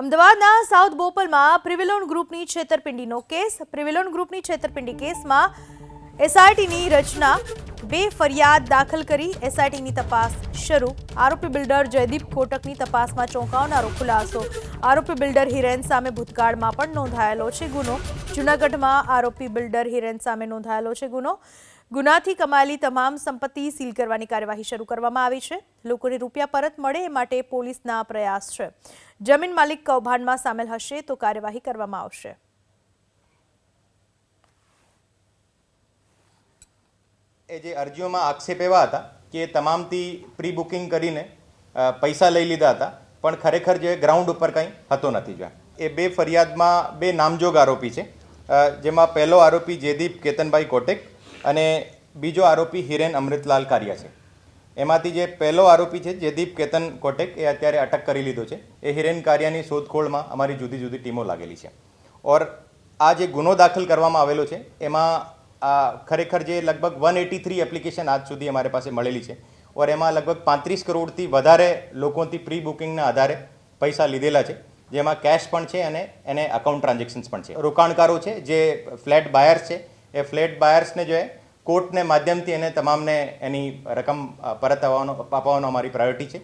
અમદાવાદના સાઉથ બોપલમાં પ્રિવેલોન ગ્રુપની છેતરપિંડીનો કેસ. પ્રિવેલોન ગ્રુપની છેતરપિંડી કેસમાં એસઆઈટીની રચના, બે ફરિયાદ દાખલ કરી, એસઆઈટીની તપાસ શરૂ. આરોપી બિલ્ડર જયદીપ કોટકની તપાસમાં ચોંકાવનારો ખુલાસો. આરોપી બિલ્ડર હિરેન સામે ભૂતકાળમાં પણ નોંધાયેલો છે ગુનો. જૂનાગઢમાં આરોપી બિલ્ડર હિરેન સામે નોંધાયેલો છે ગુનો. ગુનાથી કમાયેલી તમામ સંપત્તિ સીલ કરવાની કાર્યવાહી શરૂ કરવામાં આવી છે. લોકોને રૂપિયા પરત મળે એ માટે પોલીસના પ્રયાસ છે. જમીન માલિક કૌભાંડમાં સામેલ હશે તો કાર્યવાહી કરવામાં આવશે. એ જે અરજીઓમાં આક્ષેપ એવા હતા કે તમામથી પ્રી બુકિંગ કરીને પૈસા લઈ લીધા હતા, પણ ખરેખર જે ગ્રાઉન્ડ ઉપર કંઈ હતો નથી જો એ બે ફરિયાદમાં બે નામજોગ આરોપી છે. જેમાં પહેલો આરોપી જયદીપ કેતનભાઈ કોટેક અને બીજો આરોપી હિરેન અમૃતલાલ કારિયા છે. એમાંથી જે પહેલો આરોપી છે જયદીપ કેતન કોટેક, એ અત્યારે અટક કરી લીધો છે. એ હિરેન કારિયાની શોધખોળમાં અમારી જુદી જુદી ટીમો લાગેલી છે. ઓર આ જે ગુનો દાખલ કરવામાં આવેલો છે, એમાં આ ખરેખર જે લગભગ વન એટી થ્રી એપ્લિકેશન આજ સુધી અમારી પાસે મળેલી છે. ઓર એમાં લગભગ પાંત્રીસ કરોડથી વધારે લોકોથી પ્રી બુકિંગના આધારે પૈસા લીધેલા છે, જેમાં કેશ પણ છે અને એને અકાઉન્ટ ટ્રાન્ઝેક્શન્સ પણ છે. રોકાણકારો છે, જે ફ્લેટ બાયર્સ છે એ ફ્લેટ બાયર્સને જો કોર્ટને માધ્યમથી એને તમામને એની રકમ પરત આવવાનો અપાવવાનો અમારી પ્રાયોરિટી છે.